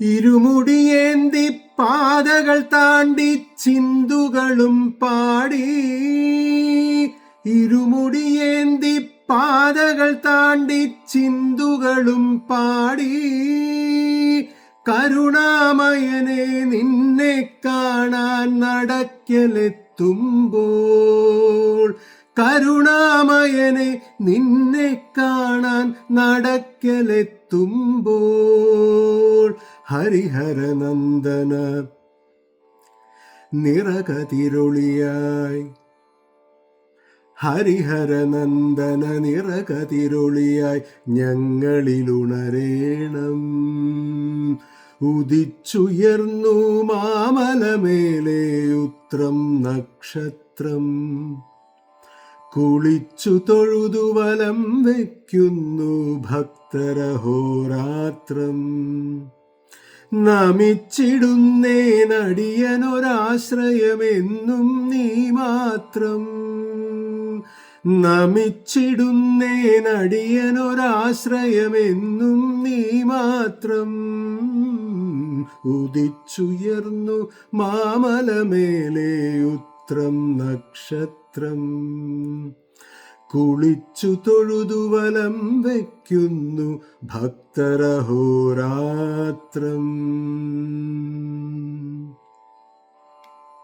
ഇരുമുടിയേന്തി പാതകൾ താണ്ടി ചിന്തുകളും പാടി. ഇരുമുടിയേന്തി പാതകൾ താണ്ടി ചിന്തുകളും പാടി. കരുണാമയനെ നിന്നെ കാണാൻ നടക്കലെത്തുമ്പോൾ കരുണാമയനെ നിന്നെ കാണാൻ നടക്കലെത്തുമ്പോൾ ഹരിഹരനന്ദന. നിറകതിരുളിയായി. ഹരിഹരനന്ദന നിറകതിരുളിയായി ഞങ്ങളിലുണരേണം. ഉദിച്ചുയർന്നു മാമലമേലെ ഉത്രം നക്ഷത്രം. കുളിച്ചു തൊഴുതുവലം വയ്ക്കുന്നു ഭക്തരഹോരാത്രം. നമിച്ചിടുന്നേനടിയനൊരാശ്രയമെന്നും നീ മാത്രം. നമിച്ചിടുന്നേ നടിയനൊരാശ്രയമെന്നും നീ മാത്രം. ഉദിച്ചുയർന്നു മാമലമേലേ ഉത്രം നക്ഷത്രം. കുളിച്ചു തൊഴുതു വലം വയ്ക്കുന്നു ഭക്തരഹോരാത്രം.